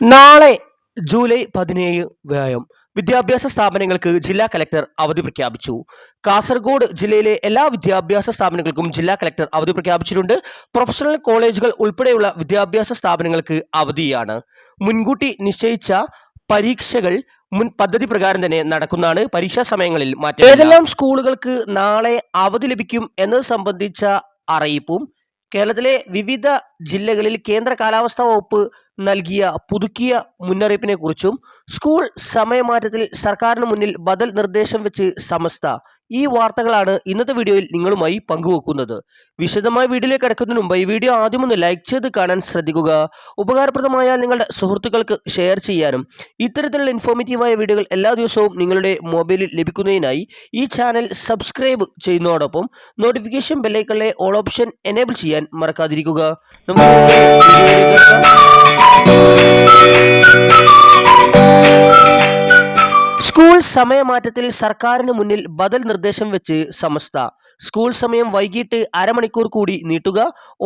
നാളെ ജൂലൈ പതിനേഴ് വ്യായം വിദ്യാഭ്യാസ സ്ഥാപനങ്ങൾക്ക് ജില്ലാ കലക്ടർ അവധി പ്രഖ്യാപിച്ചു. കാസർഗോഡ് ജില്ലയിലെ എല്ലാ വിദ്യാഭ്യാസ സ്ഥാപനങ്ങൾക്കും ജില്ലാ കലക്ടർ അവധി പ്രഖ്യാപിച്ചിട്ടുണ്ട്. പ്രൊഫഷണൽ കോളേജുകൾ ഉൾപ്പെടെയുള്ള വിദ്യാഭ്യാസ സ്ഥാപനങ്ങൾക്ക് അവധിയാണ്. മുൻകൂട്ടി നിശ്ചയിച്ച പരീക്ഷകൾ മുൻ പദ്ധതി പ്രകാരം തന്നെ നടക്കുന്നതാണ്. പരീക്ഷാ സമയങ്ങളിൽ മാറ്റം ഏതെല്ലാം സ്കൂളുകൾക്ക് നാളെ അവധി ലഭിക്കും എന്നത് സംബന്ധിച്ച അറിയിപ്പും കേരളത്തിലെ വിവിധ ജില്ലകളിൽ കേന്ദ്ര കാലാവസ്ഥാ വകുപ്പ് നൽകിയ പുതുക്കിയ മുന്നറിയിപ്പിനെ കുറിച്ചും സ്കൂൾ സമയമാറ്റത്തിൽ സർക്കാരിന് മുന്നിൽ ബദൽ നിർദ്ദേശം വെച്ച് സമസ്ത ഈ വാർത്തകളാണ് ഇന്നത്തെ വീഡിയോയിൽ നിങ്ങളുമായി പങ്കുവെക്കുന്നത്. വിശദമായ വീഡിയോയിലേക്ക് കിടക്കുന്നതിന് മുമ്പ് ഈ വീഡിയോ ആദ്യം ഒന്ന് ലൈക്ക് ചെയ്ത് കാണാൻ ശ്രദ്ധിക്കുക. ഉപകാരപ്രദമായാൽ നിങ്ങളുടെ സുഹൃത്തുക്കൾക്ക് ഷെയർ ചെയ്യാനും ഇത്തരത്തിലുള്ള ഇൻഫോർമേറ്റീവായ വീഡിയോകൾ എല്ലാ ദിവസവും നിങ്ങളുടെ മൊബൈലിൽ ലഭിക്കുന്നതിനായി ഈ ചാനൽ സബ്സ്ക്രൈബ് ചെയ്യുന്നതോടൊപ്പം നോട്ടിഫിക്കേഷൻ ബെല്ലൈക്കളിലെ ഓൾ ഓപ്ഷൻ എനേബിൾ ചെയ്യാൻ മറക്കാതിരിക്കുക. നമുക്ക് സമയമാറ്റത്തിൽ സർക്കാരിന് മുന്നിൽ ബദൽ നിർദ്ദേശം വെച്ച് സമസ്ത. സ്കൂൾ സമയം വൈകിട്ട് അരമണിക്കൂർ കൂടി നീട്ടുക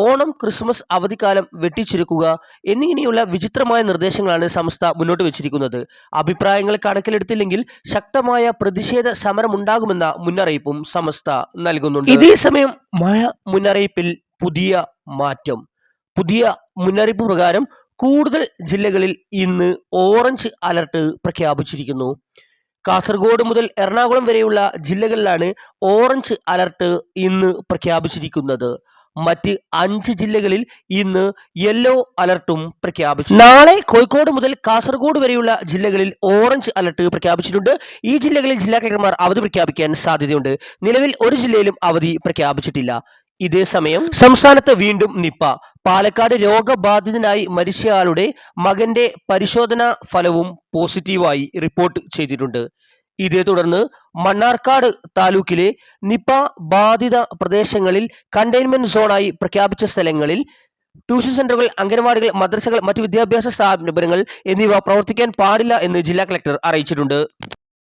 ഓണം ക്രിസ്മസ് അവധിക്കാലം വെട്ടിച്ചുരുക്കുക എന്നിങ്ങനെയുള്ള വിചിത്രമായ നിർദ്ദേശങ്ങളാണ് സംസ്ഥ മുന്നോട്ട് വെച്ചിരിക്കുന്നത്. അഭിപ്രായങ്ങൾ കണക്കിലെടുത്തില്ലെങ്കിൽ ശക്തമായ പ്രതിഷേധ സമരമുണ്ടാകുമെന്ന മുന്നറിയിപ്പും സമസ്ത നൽകുന്നുണ്ട്. ഇതേ സമയം മഴ മുന്നറിയിപ്പിൽ പുതിയ മാറ്റം. പുതിയ മുന്നറിയിപ്പ് പ്രകാരം കൂടുതൽ ജില്ലകളിൽ ഇന്ന് ഓറഞ്ച് അലർട്ട് പ്രഖ്യാപിച്ചിരിക്കുന്നു. കാസർഗോഡ് മുതൽ എറണാകുളം വരെയുള്ള ജില്ലകളിലാണ് ഓറഞ്ച് അലർട്ട് ഇന്ന് പ്രഖ്യാപിച്ചിരിക്കുന്നത്. മറ്റ് അഞ്ച് ജില്ലകളിൽ ഇന്ന് യെല്ലോ അലർട്ടും പ്രഖ്യാപിച്ചു. നാളെ കോഴിക്കോട് മുതൽ കാസർഗോഡ് വരെയുള്ള ജില്ലകളിൽ ഓറഞ്ച് അലർട്ട് പ്രഖ്യാപിച്ചിട്ടുണ്ട്. ഈ ജില്ലകളിൽ ജില്ലാ കളക്ടർമാർ അവധി പ്രഖ്യാപിക്കാൻ സാധ്യതയുണ്ട്. നിലവിൽ ഒരു ജില്ലയിലും അവധി പ്രഖ്യാപിച്ചിട്ടില്ല. ഇതേസമയം സംസ്ഥാനത്ത് വീണ്ടും നിപ്പ. പാലക്കാട് രോഗബാധിതനായി മരിച്ചയാളുടെ മകന്റെ പരിശോധനാ ഫലവും പോസിറ്റീവായി റിപ്പോർട്ട് ചെയ്തിട്ടുണ്ട്. ഇതേ തുടർന്ന് മണ്ണാർക്കാട് താലൂക്കിലെ നിപ ബാധിത പ്രദേശങ്ങളിൽ കണ്ടെയ്ൻമെന്റ് സോണായി പ്രഖ്യാപിച്ച സ്ഥലങ്ങളിൽ ട്യൂഷൻ സെന്ററുകൾ അംഗനവാടികൾ മദ്രസകൾ മറ്റു വിദ്യാഭ്യാസ സ്ഥാപനങ്ങൾ എന്നിവ പ്രവർത്തിക്കാൻ പാടില്ല എന്ന് ജില്ലാ കളക്ടർ അറിയിച്ചിട്ടുണ്ട്.